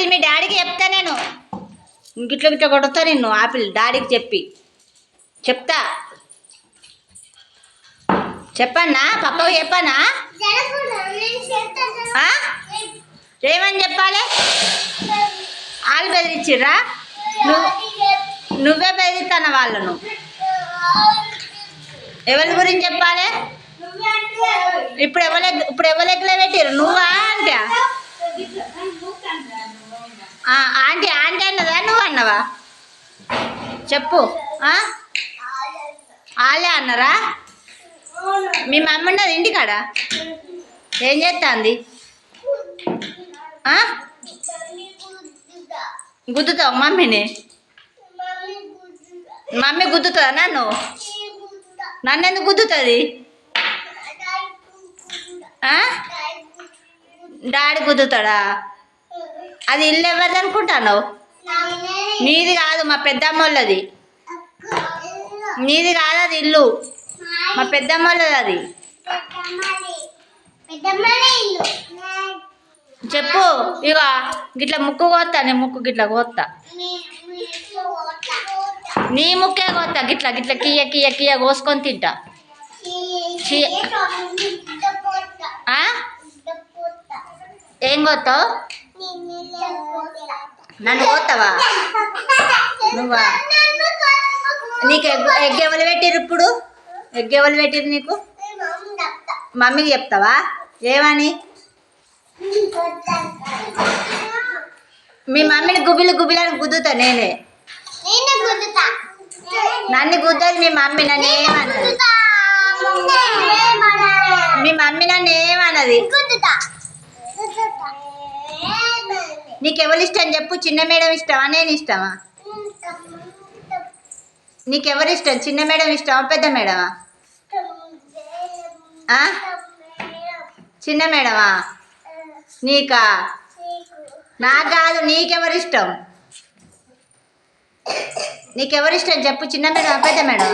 Apple మీ డాడీకి చెప్తా నేను. గిట్ల గిట్ల కొడతా నిన్ను ఆపిల్ డాడీకి చెప్పి. చెప్తా. చెప్పన్నా? పప్పకు చెప్పనా ఏమని చెప్పాలి? వాళ్ళు బెదిరించిర్రా నువ్వు నువ్వే బెదిరిస్తాన వాళ్ళను. ఎవరి గురించి చెప్పాలి? ఇప్పుడు ఎవరు ఇప్పుడు ఎవరు ఎగ్గులో పెట్టారు నువ్వా అంటే చెప్పు ఆలే అన్నారా? మీ మమ్మీ ఉన్నది ఇంటికాడ? ఏం చేస్తుంది? గుద్దుతావు మమ్మీని? మమ్మీ గుద్దుతుందా నన్ను? నన్ను ఎందుకు గుద్దుతుంది డాడీ గుద్దుతాడా? అది ఇల్లు ఎవరిది అనుకుంటాను నీది కాదు మా పెద్దమ్మ వాళ్ళది నీది కాదు అది ఇల్లు. మా పెద్దమ్మ వాళ్ళది అది చెప్పు ఇక గిట్ల ముక్కు కోస్తా నీ ముక్కు గిట్ల కోస్తా నీ ముక్కే కోస్తా గిట్ల గిట్ల కియ్య కియ్య కియ్య కోసుకొని తింటా. ఏం కోస్తావు నన్ను కోస్తావా నువ్వా? నీకు ఎగ్ ఎగ్ ఎవరు పెట్టిరు ఇప్పుడు? ఎగ్ ఎవరు పెట్టిరు నీకు? మమ్మీకి చెప్తావా? ఏమని? మీ మమ్మీని గుబిలు గుబిలని గుద్దుతా నేనే. నన్ను గుద్దది మీ మమ్మీ నన్ను ఏమన్నది? మీ మమ్మీ నన్ను ఏమన్నది? నీకు ఎవరు ఇష్టం చెప్పు చిన్న మేడం ఇష్టమా నేను ఇష్టమా? నీకెవరు ఇష్టం చిన్న మేడం ఇష్టమా? పెద్ద మేడమా? చిన్న మేడమా? నీకా? నాకు కాదు నీకెవరు ఇష్టం నీకెవరు ఇష్టం చెప్పు చిన్న మేడం పెద్ద మేడం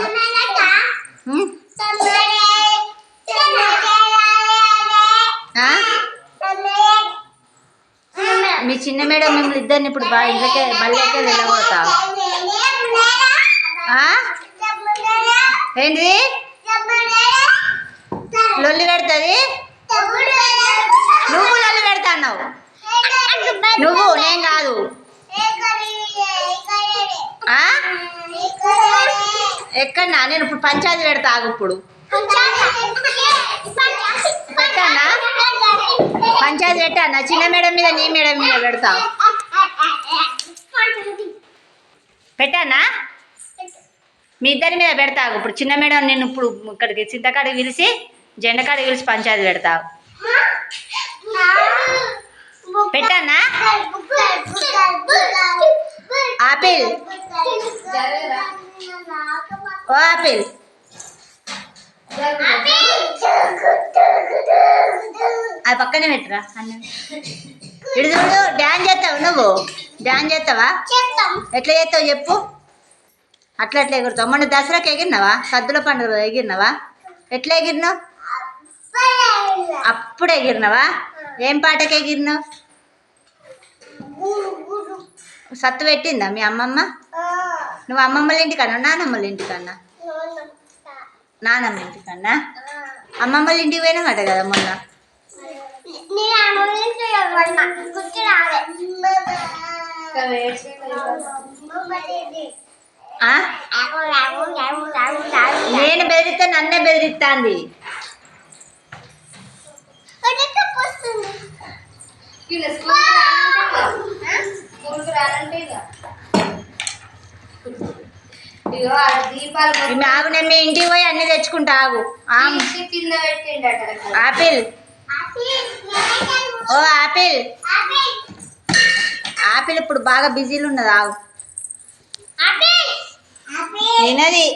మీ చిన్న మేడం మిమ్మల్ని ఇద్దరిని ఇప్పుడు బాగా ఇంట్లోకే బల్లకే ఏంటిది? లొల్లి పెడుతుంది? నువ్వు లొల్లి పెడతా అన్నావు నువ్వు నేను కాదు. ఎక్కడన్నా నేను ఇప్పుడు పంచాయతీ పెడతా ఆగు ఇప్పుడు. పెట్టానా పంచాయతీ పెట్టానా చిన్న మేడం మీద నీ మేడం మీద పెడతా. పెట్టానా మీ ఇద్దరి మీద పెడతావు ఇప్పుడు చిన్న మేడం నేను ఇప్పుడు ఇక్కడికి చింతకాడికి పిలిచి జెండకాడికి పిలిచి పంచాయతీ పెడతావు పెట్టానా? ఆపిల్. ఓ ఆపిల్. అది పక్కనే పెట్టరా అన్న. ఇడు చూడు డ్యాన్స్ చేస్తావు నువ్వు? డ్యాన్స్ చేస్తావా? ఎట్లా చేస్తావు చెప్పు. అట్లా ఎట్లా ఎగురుతావు? మొన్న దసరాకి ఎగిరినావా? సద్దుల పండుగ ఎగిరినావా? ఎట్లా ఎగిరినావు? అప్పుడు ఎగిరినావా? ఏం పాటకి ఎగిరినావు? సత్తు పెట్టిందా మీ అమ్మమ్మ? నువ్వు అమ్మమ్మల ఇంటికన్నా నానమ్మల ఇంటికన్నా? నానమ్మ ఇంటికన్నా? అమ్మమ్మల ఇంటికి పోయినామట కదా మొన్న? నేను బెదిరితే నన్నే బెదిరిస్తాంది. వీళ్ళ ఆగు నేను మీ ఇంటికి పోయి అన్ని తెచ్చుకుంటా ఆగు. ఆపిల్. ఓ ఆపిల్. ఆపిల్ ఇప్పుడు బాగా బిజీలు ఉన్నది ఆగు తినది